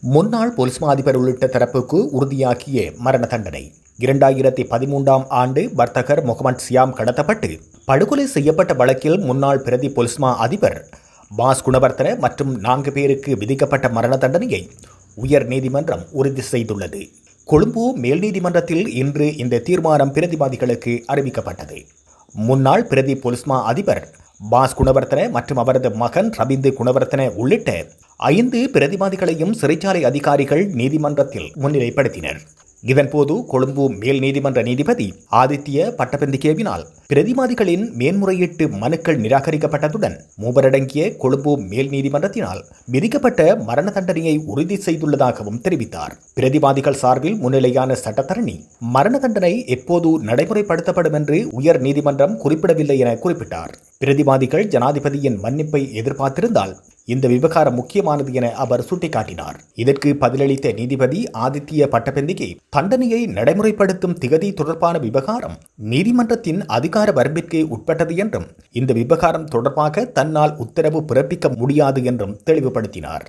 முன்னாள் போலீஸ் மா அதிபர் உள்ளிட்ட தரப்புக்கு உறுதியாக்கிய மரண தண்டனை. இரண்டாயிரத்தி பதிமூன்றாம் ஆண்டு வர்த்தகர் முகமது சியாம் கடத்தப்பட்டு படுகொலை செய்யப்பட்ட வழக்கில் முன்னாள் பிரதி பொலிஸ்மா அதிபர் பாஸ் குணவர்த்தன மற்றும் நான்கு பேருக்கு விதிக்கப்பட்ட மரண தண்டனையை உயர் நீதிமன்றம் உறுதி செய்துள்ளது. கொழும்பு மேல் நீதிமன்றத்தில் இன்று இந்த தீர்மானம் பிரதிவாதிகளுக்கு அறிவிக்கப்பட்டது. முன்னாள் பிரதி பொலிஸ்மா அதிபர் பாஸ் குணவர்த்தன மற்றும் அவரது மகன் ரவிந்து குணவர்த்தன உள்ளிட்ட ஐந்து பிரதிவாதிகளையும் சிறைச்சாலை அதிகாரிகள் நீதிமன்றத்தில் முன்னிலைப்படுத்தினர். இதன்போது கொழும்பு மேல் நீதிமன்ற நீதிபதி ஆதித்ய பட்டபந்திகேவினால் பிரதிவாதிகளின் மேன்முறையீட்டு மனுக்கள் நிராகரிக்கப்பட்டதுடன் மூவரடங்கிய கொழும்பு மேல் நீதிமன்றத்தினால் விதிக்கப்பட்ட மரண தண்டனையை உறுதி செய்துள்ளதாகவும் தெரிவித்தார். பிரதிவாதிகள் சார்பில் முன்னிலையான சட்டத்தரணி மரண தண்டனை எப்போது நடைமுறைப்படுத்தப்படும் என்று உயர் நீதிமன்றம் குறிப்பிடவில்லை என குறிப்பிட்டார். பிரதிவாதிகள் ஜனாதிபதியின் மன்னிப்பை எதிர்பார்த்திருந்தால் இந்த விவகாரம் முக்கியமானது என அவர் சுட்டிக்காட்டினார். இதற்கு பதிலளித்த நீதிபதி ஆதித்ய பட்டபெந்திகே தண்டனையை நடைமுறைப்படுத்தும் திகதி தொடர்பான விவகாரம் நீதிமன்றத்தின் அதிகார வரம்பிற்கு உட்பட்டது என்றும் இந்த விவகாரம் தொடர்பாக தன்னால் உத்தரவு பிறப்பிக்க முடியாது என்றும் தெளிவுபடுத்தினார்.